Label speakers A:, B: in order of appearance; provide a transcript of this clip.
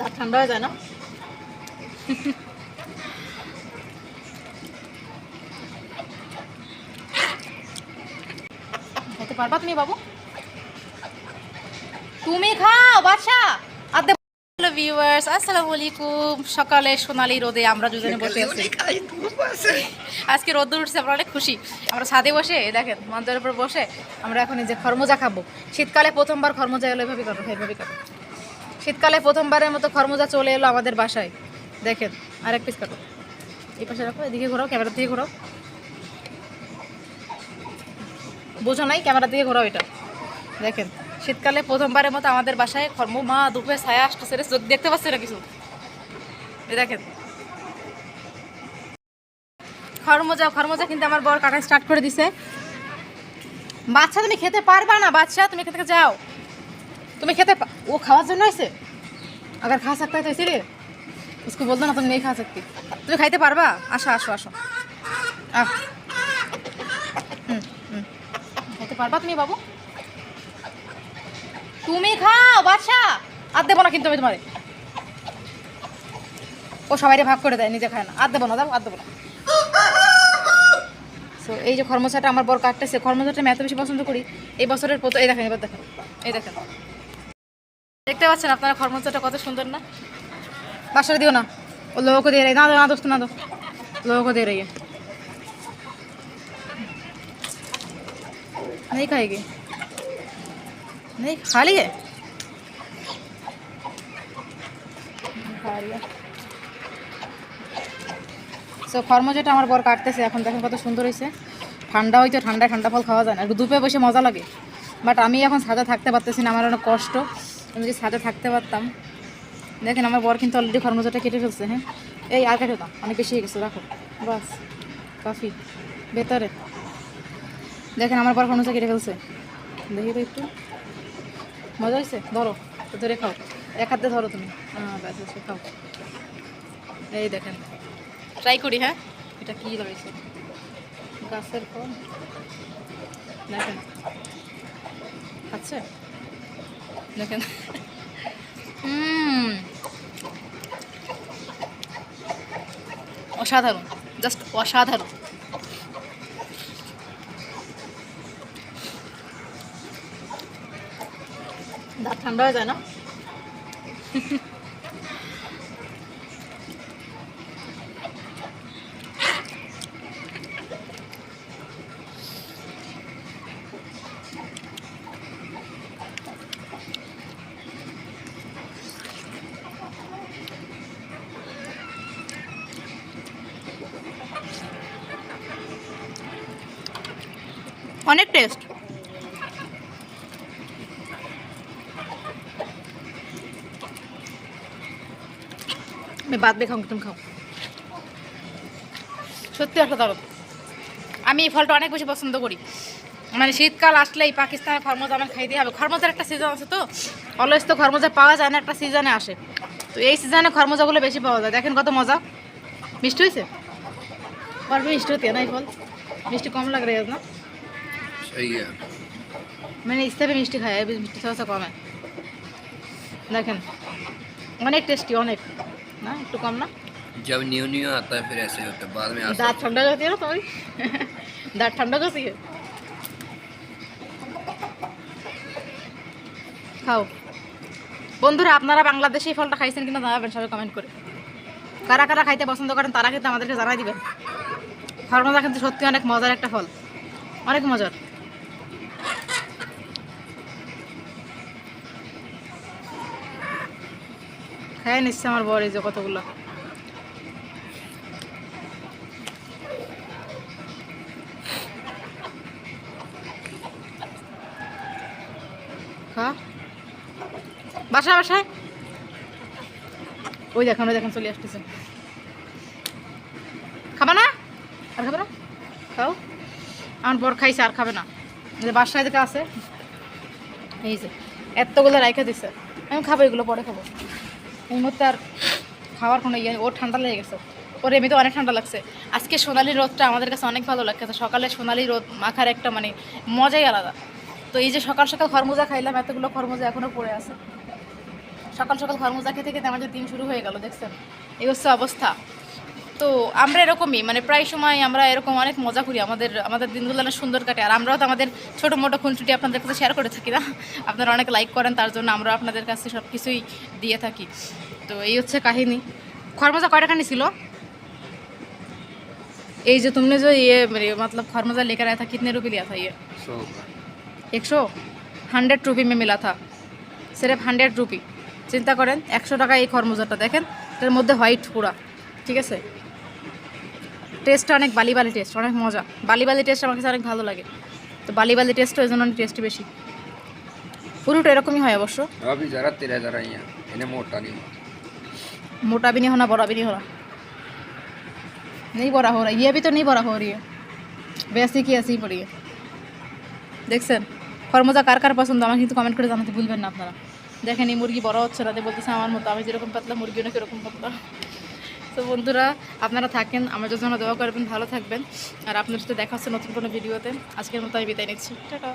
A: দাঁত ঠান্ডা হয়ে যায় না? খেতে পারবা তুমি বাবু? তুমি খাও বাচ্চা আর হ্যালো ভিউয়ার্স আসসালামু আলাইকুম। সকালে সোনালি রোদে আমরা দুজনে বসে আছি। আজকে রোদ উঠছে আমরা অনেক খুশি। আমরা ছাদে বসে দেখেন মঞ্চের উপর বসে আমরা এখন এই যে খরমোজা খাব। শীতকালে প্রথমবার খরমোজা এলো এভাবে করো এভাবে করো। শীতকালে প্রথমবারের মতো খরমোজা চলে এলো আমাদের বাসায়। দেখেন আর এক পিস কাটো। এই পাশে রাখো এদিকে ঘোরাও ক্যামেরার দিকে ঘোরাও। বোঝো নাই ক্যামেরার দিকে ঘোরাও এটা। দেখেন শীতকালে প্রথমবারের মতো আমাদের বাসায় খর্ম মা দুপুরে ছায়া আসতেছে রে, চোখ দেখতে পাচ্ছে না কিছু? এই দেখেন। খরমোজা খরমোজা কিন্তু আমার বর কাটা স্টার্ট করে দিছে। বাচ্চা তুমি খেতে পারবা না বাচ্চা তুমি খেতে যাও। তুমি খেতে পা- ও খাওয়ার জন্য আছে अगर खा सकता है तो इसीलिए उसको बोल दो ना तुम नहीं खा सकती তুমি খাইতে পারবা আসো আসো আসো আহ হুম, হুম। খাইতে পারবা তুমি বাবু তুমি খাও বাচ্চা আর দেবো না কিন্তু আমি তোমারে ও সবাইকে ভাগ করে দেয় নিজে খায় না আর দেবো না দাও আর দেবো না সো এই যে খরমচাটা আমার বর কাটতেছে খরমচাটা আমি এত বেশি পছন্দ করি এই বছরের প্রথম এই দেখেন এবার দেখেন এই দেখেন দেখতে পাচ্ছেন আপনারা খরমচাটা কত সুন্দর না বাসারে দিও না ও লোগো को दे रही है। ना दो ना दोस्त ना दो लोगों को दे रही है नहीं खाएगी नहीं खा ली है खा लिया সো খরমজাটা আমার বর কাটতেছে এখন দেখেন কত সুন্দর হয়েছে ঠান্ডা হইতো ঠান্ডায় ঠান্ডা ফল খাওয়া যায় না একটু দুপে বসে মজা লাগে বাট আমি এখন ছাদে থাকতে পারতেছি না আমার অনেক কষ্ট আমি যদি ছাদে থাকতে পারতাম। দেখেন আমার বর কিন্তু অলরেডি খরমজাটা কেটে ফেলছে হ্যাঁ? এই আর কেটে দাও অনেক বেশি হয়ে গেছে, রাখো। বাস কফি ভেতরে। দেখেন আমার বর খরমজা কেটে ফেলছে। দেখি তো একটু। মজা হয়েছে? ধরো ধরে খাও। এক হাতে ধরো তুমি। হ্যাঁ খাও। এই দেখেন। ট্রাই করি হ্যাঁ? এটা কী রয়েছে? গাছের ফল। দেখেন। খাচ্ছে দেখেন হুম অসাধারণ জাস্ট অসাধারণ দাঁত ঠান্ডা হয়ে যায় না অনেক টেস্ট আমি বাদ দিয়ে খাও তুমি খাও সত্যি অসাধারণ আমি এই ফলটা অনেক বেশি পছন্দ করি মানে শীতকাল আসলেই পাকিস্তানের খরমজা আমার খাইতে হবে খরমজার একটা সিজন আছে তো অলওয়েজ তো খরমজা পাওয়া যায় না একটা সিজনে আসে তো এই সিজনে খরমজাগুলো বেশি পাওয়া যায় দেখেন কত মজা মিষ্টি হয়েছে और भी मिष्टी होती है ना ये फल मिष्टी कम लग रही है ना
B: सही है
A: मैंने इससे भी मिष्टी खाया है अभी मिष्टी थोड़ा सा कम है देखें অনেক টেস্টি অনেক না একটু কম না
B: जब न्यू न्यू आता है फिर ऐसे होता है बाद में आसान
A: দাঁত ঠান্ডা जाती है ना तुम्हारी दांत ठंडा जाती है খাও বন্ধুরা আপনারা বাংলাদেশে এই ফলটা খাইছেন কিনা জানাবেন সবাই কমেন্ট করে কারা কারা খাইতে পছন্দ করেন তারা কিন্তু আমাদেরকে জানাই দিবেন খরমজা কিন্তু সত্যি অনেক মজার একটা ফল অনেক মজার খাই নিচ্ছে আমার বর এই যে কতগুলো। বাসায় বাসায়। ওই দেখেন ওই দেখেন চলে আসতেছে। খাবা না? আর খাবে না? খাও। আমার বর খাইছে, আর খাবে না। বাসায় দিকে আছে, এই যে, এতগুলো রাইখা দিছে। আমি খাব এগুলো, পরে খাব। মুহূর্তে আর খাওয়ার কোনো ইয়ে ও ঠান্ডা লেগে গেছে। ওর এমনিতে অনেক ঠান্ডা লাগছে। আজকে সোনালি রোদটা আমাদের কাছে অনেক ভালো লাগছে। সকালে সোনালি রোদ মাখার একটা মানে মজাই আলাদা। তো এই যে সকাল সকাল খরমুজা খাইলাম, এতগুলো খরমুজা এখনও পড়ে আছে। সকাল সকাল খরমুজা খেতে খেতে আমাদের দিন শুরু হয়ে গেল, দেখছেন? এই হচ্ছে অবস্থা। তো আমরা এরকমই মানে প্রায় সময় আমরা এরকম অনেক মজা করি আমাদের আমাদের দিনগুলো অনেক সুন্দর কাটে। আর আমরাও তো আমাদের ছোটো মোটো খুনসুটি আপনাদের কাছে শেয়ার করে থাকি না। আপনারা অনেক লাইক করেন তার জন্য আমরা আপনাদের কাছে সব কিছুই দিয়ে থাকি। তো এই হচ্ছে কাহিনী। খরমজা কয়টাখানি ছিল? এই যে তুমি যে ইয়ে মানে মতলব খরমজা লেকার আয়া থাকি কিতনে রুপি লিয়া
B: থা
A: ইয়ে? একশো। হান্ড্রেড রুপি মে মিলা থা। সিরেফ হান্ড্রেড রুপি। চিন্তা করেন একশো টাকা এই খরমুজাটা দেখেন এর মধ্যে হোয়াইট পুরা। ঠিক আছে? টেস্টটা অনেক বালি বালি টেস্ট অনেক মজা বালি বালি টেস্ট আমার কাছে অনেক ভালো লাগে তো বালি বালি টেস্টও এই জন্য অনেক টেস্টি বেশি পুরোটা এরকমই হয় অবশ্য
B: अभी जरा तेरा जरा यहाँ इन्हें मोटा नहीं हुआ
A: मोटा भी नहीं होना बड़ा भी नहीं हो रहा नहीं बड़ा हो रहा ये भी तो नहीं बड़ा हो रही है वैसी की ऐसी ही पड़ी है দেখছেন খরমজা কার কার পছন্দ আমাকে কিন্তু কমেন্ট করে জানাতে ভুলবেন না আপনারা দেখেন এই মুরগি বড় হচ্ছে না যে বলতেছে আমার মতো আমি যেরকম পাতলা মুরগিও নাকি এরকম পাতলা তো বন্ধুরা, আপনারা থাকেন, আমার জন্য দোয়া করবেন, ভালো থাকবেন। আর আপনার সাথে দেখা হচ্ছে নতুন কোনো ভিডিওতে। আজকের মতো আমি বিদায় নিচ্ছি। টাটা।